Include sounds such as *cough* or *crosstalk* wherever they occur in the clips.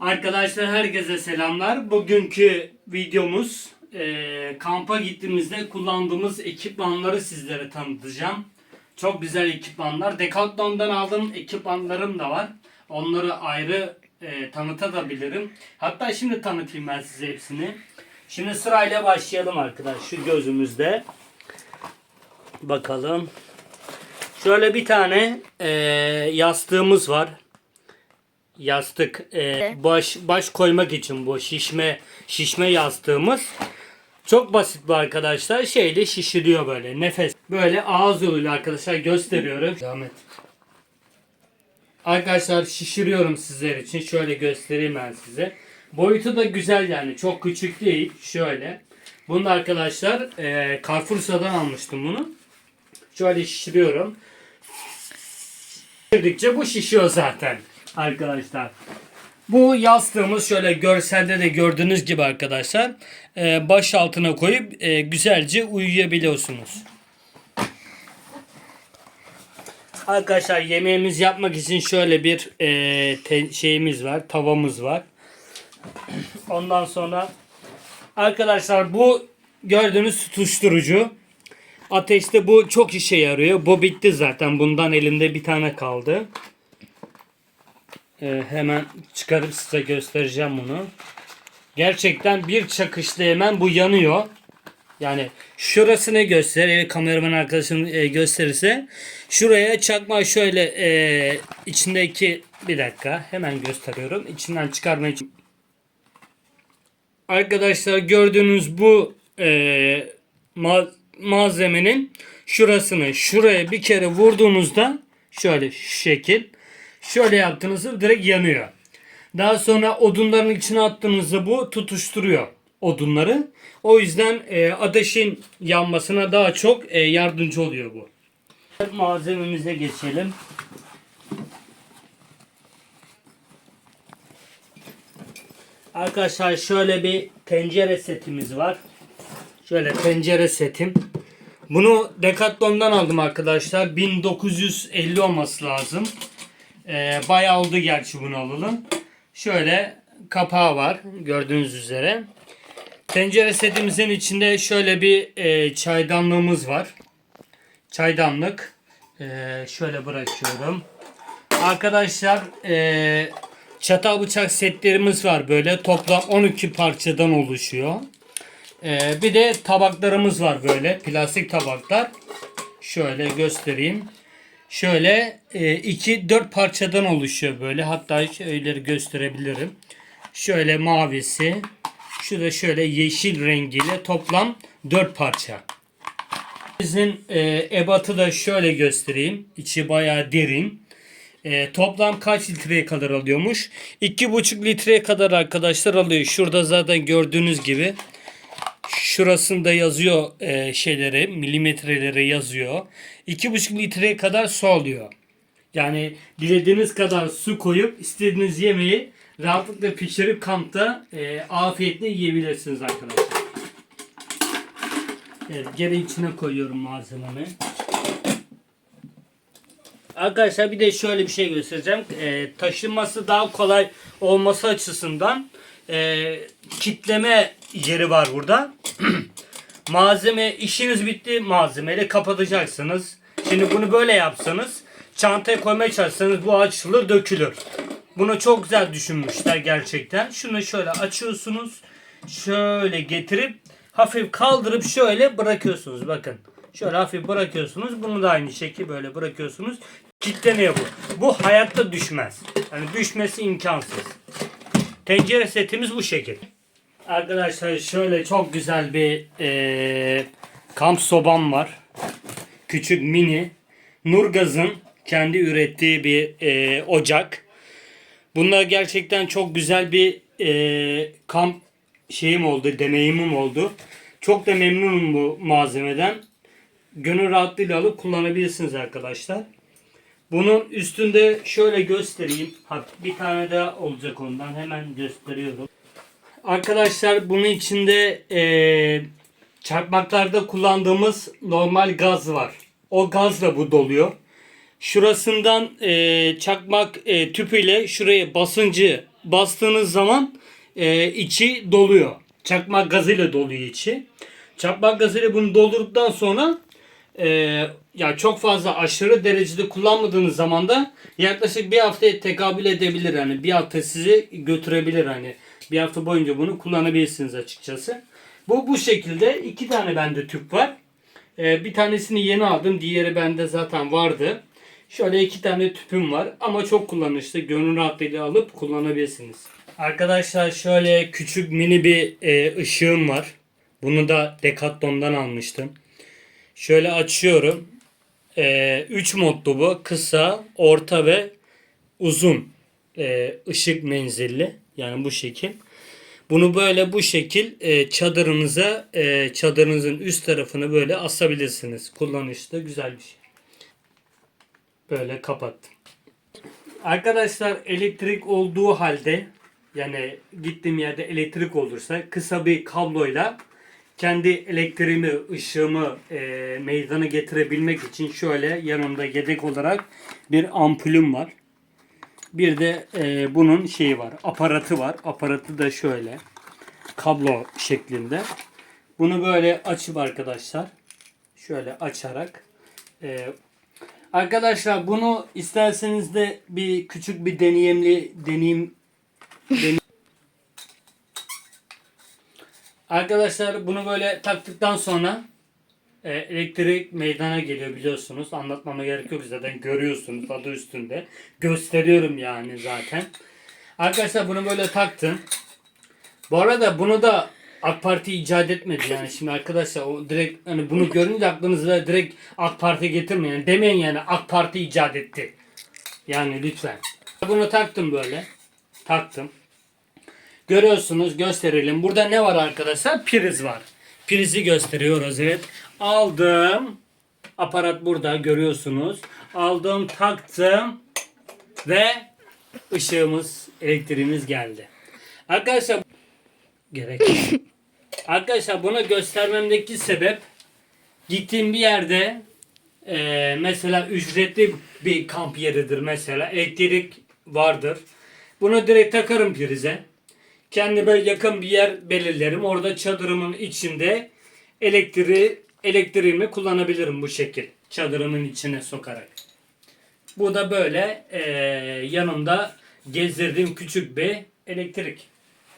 Arkadaşlar herkese selamlar. Bugünkü videomuz e, kampa gittiğimizde kullandığımız ekipmanları sizlere tanıtacağım. Çok güzel ekipmanlar. Decathlon'dan aldığım ekipmanlarım da var. Onları ayrı e, tanıtabilirim. Hatta şimdi tanıtayım ben size hepsini. Şimdi sırayla başlayalım arkadaşlar. Şu gözümüzde. Bakalım. Şöyle bir tane e, yastığımız var yastık e, baş baş koymak için bu şişme şişme yastığımız. Çok basit bu arkadaşlar. Şeyle şişiriyor böyle. Nefes. Böyle ağız yoluyla arkadaşlar gösteriyorum. Devam et. Arkadaşlar şişiriyorum sizler için. Şöyle göstereyim ben size. Boyutu da güzel yani. Çok küçük değil. Şöyle. Bunu da arkadaşlar e, Carrefour'dan almıştım bunu. Şöyle şişiriyorum. Şişirdikçe bu şişiyor zaten arkadaşlar. Bu yastığımız şöyle görselde de gördüğünüz gibi arkadaşlar e, baş altına koyup e, güzelce uyuyabiliyorsunuz. Arkadaşlar yemeğimiz yapmak için şöyle bir e, şeyimiz var, tavamız var. Ondan sonra arkadaşlar bu gördüğünüz tutuşturucu. Ateşte bu çok işe yarıyor. Bu bitti zaten. Bundan elimde bir tane kaldı. Ee, hemen çıkarıp size göstereceğim bunu. Gerçekten bir çakışta hemen bu yanıyor. Yani şurasını göster. Kameraman arkadaşım e, gösterirse. Şuraya çakma şöyle e, içindeki bir dakika hemen gösteriyorum. İçinden çıkarmaya Arkadaşlar gördüğünüz bu e, ma- malzemenin şurasını şuraya bir kere vurduğunuzda şöyle şu şekil şöyle yaptığınızda direkt yanıyor. Daha sonra odunların içine attığınızda bu tutuşturuyor odunları. O yüzden e, ateşin yanmasına daha çok e, yardımcı oluyor bu. Malzememize geçelim. Arkadaşlar şöyle bir tencere setimiz var. Şöyle tencere setim. Bunu Decathlon'dan aldım arkadaşlar. 1950 olması lazım. Ee, bayağı oldu gerçi bunu alalım. Şöyle kapağı var gördüğünüz üzere. Tencere setimizin içinde şöyle bir e, çaydanlığımız var. Çaydanlık. Ee, şöyle bırakıyorum. Arkadaşlar e, çatal bıçak setlerimiz var böyle. Toplam 12 parçadan oluşuyor. Ee, bir de tabaklarımız var böyle. Plastik tabaklar. Şöyle göstereyim. Şöyle 2-4 parçadan oluşuyor böyle. Hatta şöyle gösterebilirim. Şöyle mavisi. Şu da şöyle yeşil rengiyle toplam 4 parça. Bizim e, ebatı da şöyle göstereyim. İçi bayağı derin. E, toplam kaç litreye kadar alıyormuş? 2,5 litreye kadar arkadaşlar alıyor. Şurada zaten gördüğünüz gibi şurasında yazıyor e, şeyleri, milimetreleri yazıyor. 2,5 litreye kadar su alıyor. Yani dilediğiniz kadar su koyup istediğiniz yemeği rahatlıkla pişirip kampta e, afiyetle yiyebilirsiniz arkadaşlar. Evet, geri içine koyuyorum malzememi. Arkadaşlar bir de şöyle bir şey göstereceğim. E, taşınması daha kolay olması açısından e, kitleme yeri var burada. *clears throat* Malzeme işiniz bitti malzemeyle kapatacaksınız. Şimdi bunu böyle yapsanız çantaya koymaya çalışsanız bu açılır dökülür. Bunu çok güzel düşünmüşler gerçekten. Şunu şöyle açıyorsunuz. Şöyle getirip hafif kaldırıp şöyle bırakıyorsunuz. Bakın. Şöyle hafif bırakıyorsunuz. Bunu da aynı şekilde böyle bırakıyorsunuz. Kitleniyor bu. Bu hayatta düşmez. Yani düşmesi imkansız. Tencere setimiz bu şekil. Arkadaşlar şöyle çok güzel bir eee, kamp sobam var. Küçük mini. Nurgaz'ın kendi ürettiği bir eee, ocak. Bunlar gerçekten çok güzel bir eee, kamp şeyim oldu, deneyimim oldu. Çok da memnunum bu malzemeden. Gönül rahatlığıyla alıp kullanabilirsiniz arkadaşlar. Bunun üstünde şöyle göstereyim. Bir tane daha olacak ondan. Hemen gösteriyorum. Arkadaşlar bunun içinde eee çarpmaklarda kullandığımız normal gaz var. O gazla bu doluyor. Şurasından eee, çakmak eee, tüpüyle şuraya basıncı bastığınız zaman e, içi doluyor. Çakmak gazıyla doluyor içi. Çakmak gazıyla bunu doldurduktan sonra e, ya çok fazla aşırı derecede kullanmadığınız zaman da yaklaşık bir haftaya tekabül edebilir. hani bir hafta sizi götürebilir hani. Bir hafta boyunca bunu kullanabilirsiniz açıkçası. Bu bu şekilde iki tane bende tüp var. Ee, bir tanesini yeni aldım. Diğeri bende zaten vardı. Şöyle iki tane tüpüm var. Ama çok kullanışlı. Gönül rahatlığıyla alıp kullanabilirsiniz. Arkadaşlar şöyle küçük mini bir e, ışığım var. Bunu da Decathlon'dan almıştım. Şöyle açıyorum. 3 modlu bu. Kısa, orta ve uzun e, ışık menzilli. Yani bu şekil. Bunu böyle bu şekil e, çadırınıza e, çadırınızın üst tarafını böyle asabilirsiniz. Kullanışlı güzel bir şey. Böyle kapattım. Arkadaşlar elektrik olduğu halde yani gittiğim yerde elektrik olursa kısa bir kabloyla kendi elektriğimi, ışığımı e, meydana getirebilmek için şöyle yanımda yedek olarak bir ampulüm var. Bir de e, bunun şeyi var, aparatı var. Aparatı da şöyle kablo şeklinde. Bunu böyle açıp arkadaşlar şöyle açarak e, arkadaşlar bunu isterseniz de bir küçük bir deneyimli deneyim deneyim- Arkadaşlar bunu böyle taktıktan sonra e, elektrik meydana geliyor biliyorsunuz. Anlatmama gerek yok zaten görüyorsunuz adı üstünde. Gösteriyorum yani zaten. Arkadaşlar bunu böyle taktım. Bu arada bunu da AK Parti icat etmedi yani şimdi arkadaşlar o direkt hani bunu görünce aklınıza direkt AK Parti getirmeyin. Demeyin yani AK Parti icat etti. Yani lütfen. Bunu taktım böyle. Taktım. Görüyorsunuz gösterelim. Burada ne var arkadaşlar? Priz var. Prizi gösteriyoruz evet. Aldım. Aparat burada görüyorsunuz. Aldım taktım. Ve ışığımız elektriğimiz geldi. Arkadaşlar gerek. *laughs* Arkadaşlar bunu göstermemdeki sebep gittiğim bir yerde e, mesela ücretli bir kamp yeridir mesela elektrik vardır. Bunu direkt takarım prize. Kendime yakın bir yer belirlerim. Orada çadırımın içinde elektriği elektriğimi kullanabilirim bu şekil. Çadırımın içine sokarak. Bu da böyle e, yanımda gezdirdiğim küçük bir elektrik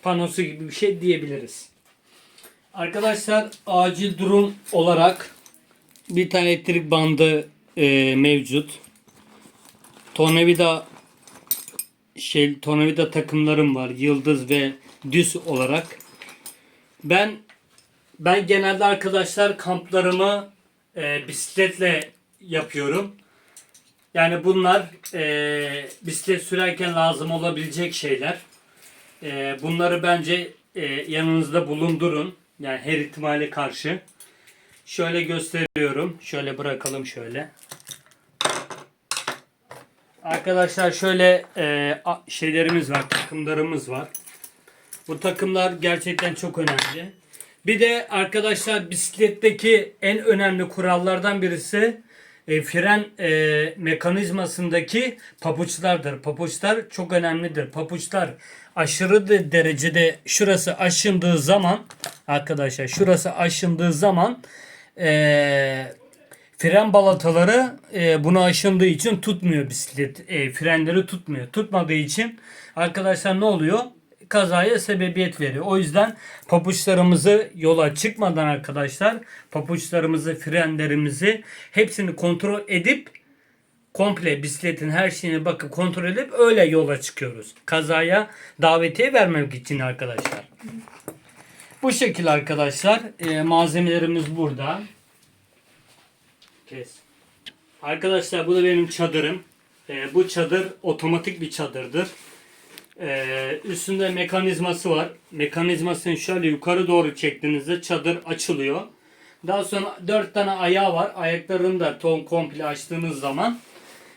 panosu gibi bir şey diyebiliriz. Arkadaşlar acil durum olarak bir tane elektrik bandı e, mevcut. Tornavida şey tornavida takımlarım var. Yıldız ve düz olarak. Ben ben genelde arkadaşlar kamplarımı e, bisikletle yapıyorum. Yani bunlar e, bisiklet sürerken lazım olabilecek şeyler. E, bunları bence e, yanınızda bulundurun. Yani her ihtimale karşı. Şöyle gösteriyorum. Şöyle bırakalım şöyle. Arkadaşlar şöyle e, şeylerimiz var, takımlarımız var. Bu takımlar gerçekten çok önemli. Bir de arkadaşlar bisikletteki en önemli kurallardan birisi e, fren e, mekanizmasındaki papuçlardır. Papuçlar çok önemlidir. Papuçlar aşırı de- derecede şurası aşındığı zaman arkadaşlar şurası aşındığı zaman e, fren balataları e, bunu aşındığı için tutmuyor bisiklet. E, frenleri tutmuyor. Tutmadığı için arkadaşlar ne oluyor? Kazaya sebebiyet veriyor. O yüzden papuçlarımızı yola çıkmadan arkadaşlar papuçlarımızı, frenlerimizi hepsini kontrol edip komple bisikletin her şeyine bakıp kontrol edip öyle yola çıkıyoruz. Kazaya davetiye vermemek için arkadaşlar. Bu şekil arkadaşlar. E, malzemelerimiz burada. Kes. Arkadaşlar bu da benim çadırım. Ee, bu çadır otomatik bir çadırdır. Ee, üstünde mekanizması var. Mekanizmasını şöyle yukarı doğru çektiğinizde çadır açılıyor. Daha sonra dört tane ayağı var. Ayaklarını da ton komple açtığınız zaman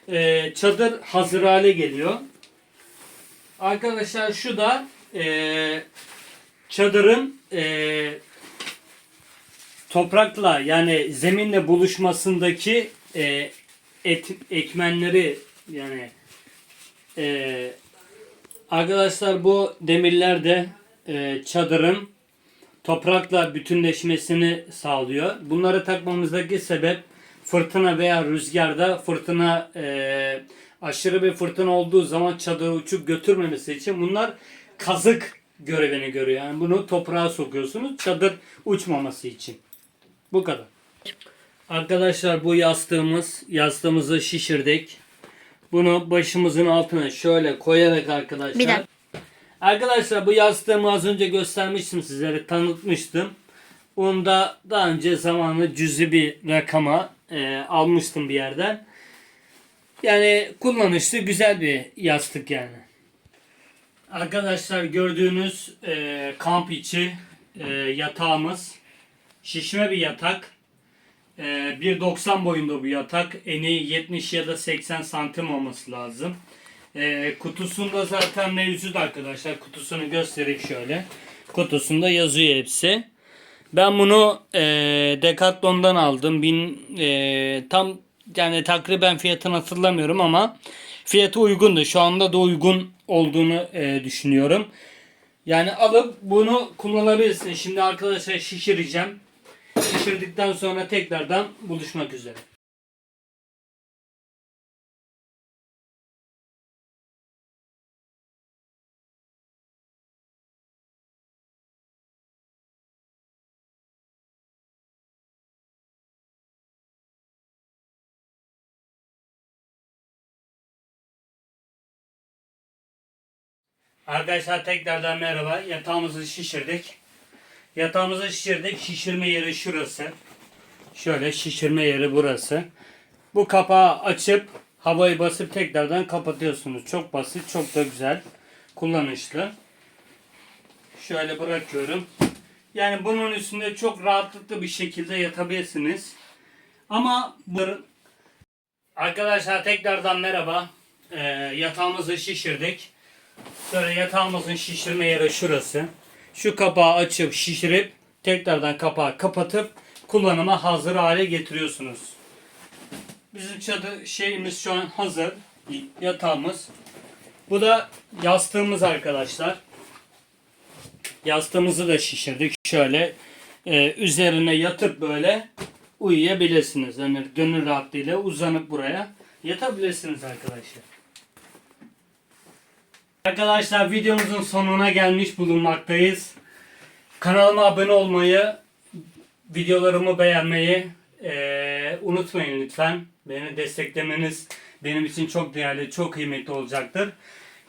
e, çadır hazır hale geliyor. Arkadaşlar şu da e, çadırın e, toprakla yani zeminle buluşmasındaki e, et, ekmenleri yani e, Arkadaşlar bu demirler de e, çadırın toprakla bütünleşmesini sağlıyor. Bunları takmamızdaki sebep fırtına veya rüzgarda fırtına e, aşırı bir fırtına olduğu zaman çadırı uçup götürmemesi için bunlar kazık görevini görüyor. Yani bunu toprağa sokuyorsunuz çadır uçmaması için. Bu kadar. Arkadaşlar bu yastığımız, yastığımızı şişirdik. Bunu başımızın altına şöyle koyarak arkadaşlar. Bir dakika. Arkadaşlar bu yastığımı az önce göstermiştim sizlere, tanıtmıştım. Onu da daha önce zamanlı cüzi bir rakama e, almıştım bir yerden. Yani kullanışlı güzel bir yastık yani. Arkadaşlar gördüğünüz e, kamp içi e, yatağımız. Şişme bir yatak. E, 1.90 boyunda bu yatak. Eni 70 ya da 80 santim olması lazım. E, kutusunda zaten mevcut arkadaşlar. Kutusunu göstereyim şöyle. Kutusunda yazıyor hepsi. Ben bunu e, Decathlon'dan aldım. Bin, e, tam yani takriben fiyatını hatırlamıyorum ama fiyatı uygundu. Şu anda da uygun olduğunu e, düşünüyorum. Yani alıp bunu kullanabilirsin. Şimdi arkadaşlar şişireceğim. Şişirdikten sonra tekrardan buluşmak üzere. Arkadaşlar tekrardan merhaba. Yatağımızı şişirdik. Yatağımızı şişirdik. Şişirme yeri şurası. Şöyle şişirme yeri burası. Bu kapağı açıp havayı basıp tekrardan kapatıyorsunuz. Çok basit, çok da güzel. Kullanışlı. Şöyle bırakıyorum. Yani bunun üstünde çok rahatlıkla bir şekilde yatabilirsiniz. Ama Arkadaşlar tekrardan merhaba. Ee, yatağımızı şişirdik. Şöyle yatağımızın şişirme yeri şurası. Şu kapağı açıp şişirip tekrardan kapağı kapatıp kullanıma hazır hale getiriyorsunuz. Bizim çadır şeyimiz şu an hazır. Yatağımız. Bu da yastığımız arkadaşlar. Yastığımızı da şişirdik. Şöyle e, üzerine yatıp böyle uyuyabilirsiniz. Yani gönül rahatlığıyla uzanıp buraya yatabilirsiniz arkadaşlar. Arkadaşlar videomuzun sonuna gelmiş bulunmaktayız. Kanalıma abone olmayı, videolarımı beğenmeyi eee, unutmayın lütfen. Beni desteklemeniz benim için çok değerli, çok kıymetli olacaktır.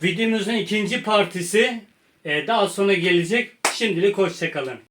Videomuzun ikinci partisi eee, daha sonra gelecek. Şimdilik hoşçakalın.